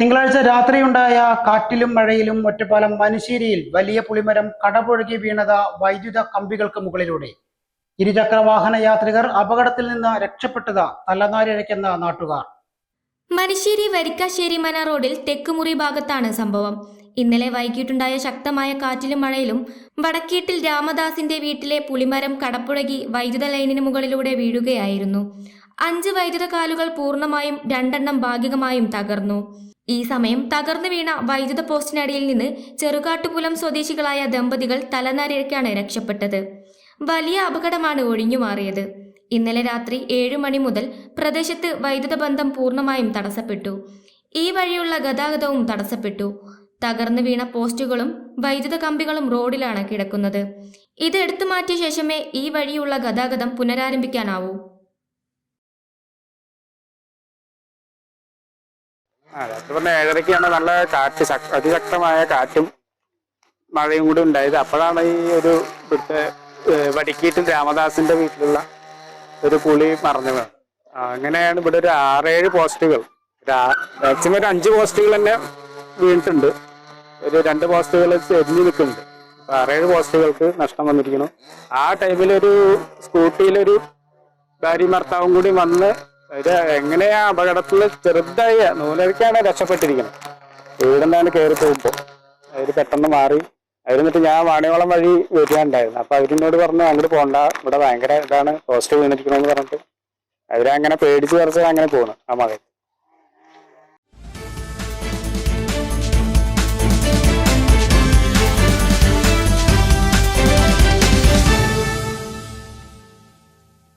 തിങ്കളാഴ്ച രാത്രിയുണ്ടായ കാറ്റിലും മഴയിലും ഒറ്റപ്പാലം മനുശ്ശേരിയിൽ വലിയ പുളിമരം കടപുഴകി വീണത വൈദ്യുത കമ്പികൾക്ക് മുകളിലൂടെ. ഇരുചക്ര വാഹന യാത്രികർ അപകടത്തിൽ നിന്ന് രക്ഷപ്പെട്ടത് തലനാരിഴയ്ക്കുന്ന നാട്ടുകാർ. മനുശ്ശേരി വരിക്കാശ്ശേരി മന റോഡിൽ തെക്കുമുറി ഭാഗത്താണ് സംഭവം. ഇന്നലെ വൈകിട്ടുണ്ടായ ശക്തമായ കാറ്റിലും മഴയിലും വടക്കീട്ടിൽ രാമദാസിന്റെ വീട്ടിലെ പുളിമരം കടപ്പുഴകി വൈദ്യുത ലൈനിന് മുകളിലൂടെ വീഴുകയായിരുന്നു. അഞ്ച് വൈദ്യുത കാലുകൾ പൂർണമായും രണ്ടെണ്ണം ഭാഗികമായും തകർന്നു. ഈ സമയം തകർന്നു വീണ വൈദ്യുത പോസ്റ്റിനടിയിൽ നിന്ന് ചെറുകാട്ടുപുലം സ്വദേശികളായ ദമ്പതികൾ തലനാരിഴക്കാണ് രക്ഷപ്പെട്ടത്. വലിയ അപകടമാണ് ഒഴിഞ്ഞുമാറിയത് ഇന്നലെ രാത്രി ഏഴു മണി മുതൽ പ്രദേശത്ത് വൈദ്യുത ബന്ധം പൂർണമായും തടസ്സപ്പെട്ടു. ഈ വഴിയുള്ള ഗതാഗതവും തടസ്സപ്പെട്ടു. തകർന്നു വീണ പോസ്റ്റുകളും വൈദ്യുത കമ്പികളും റോഡിലാണ് കിടക്കുന്നത്. ഇത് എടുത്തു മാറ്റിയ ശേഷമേ ഈ വഴിയുള്ള ഗതാഗതം പുനരാരംഭിക്കാനാവൂ. പറഞ്ഞ ഏഴരയ്ക്കാണ് നല്ല കാറ്റ് അതിശക്തമായ കാറ്റും മഴയും കൂടി ഉണ്ടായത്. അപ്പോഴാണ് ഈ ഒരു ഇവിടുത്തെ വടിക്കീട്ടും രാമദാസിന്റെ വീട്ടിലുള്ള ഒരു പുളി മറഞ്ഞു. അങ്ങനെയാണ് ഇവിടെ ഒരു ആറേഴ് പോസ്റ്റുകൾ. മാക്സിമം ഒരു അഞ്ച് പോസ്റ്റുകൾ തന്നെ വീണിട്ടുണ്ട്. ഒരു രണ്ട് പോസ്റ്റുകൾ ചെരിഞ്ഞു നിൽക്കുന്നുണ്ട്. ആറേഴ് പോസ്റ്റുകൾക്ക് നഷ്ടം വന്നിരിക്കുന്നു. ആ ടൈമിൽ ഒരു സ്കൂട്ടിയിലൊരു ഭാര്യയും ഭർത്താവും കൂടി വന്ന് ഇത് എങ്ങനെയാ അപകടത്തിൽ ചെറുതായി നൂലരക്കാണ് രക്ഷപ്പെട്ടിരിക്കുന്നത്. ഇവിടെ നിന്നാണ് കയറി പോകുമ്പോൾ അവർ പെട്ടെന്ന് മാറി. അവരെന്നിട്ട് ഞാൻ വാണിയോളം വഴി വരികയുണ്ടായിരുന്നു. അപ്പൊ അവരിനോട് പറഞ്ഞു അങ്ങോട്ട് പോണ്ട. ഇവിടെ ഭയങ്കര ഇതാണ് പോസ്റ്റ് വീണിരിക്കണമെന്ന് പറഞ്ഞിട്ട്. അവരങ്ങനെ പേടിച്ച് കുറച്ച് അങ്ങനെ പോണു ആ മകൻ.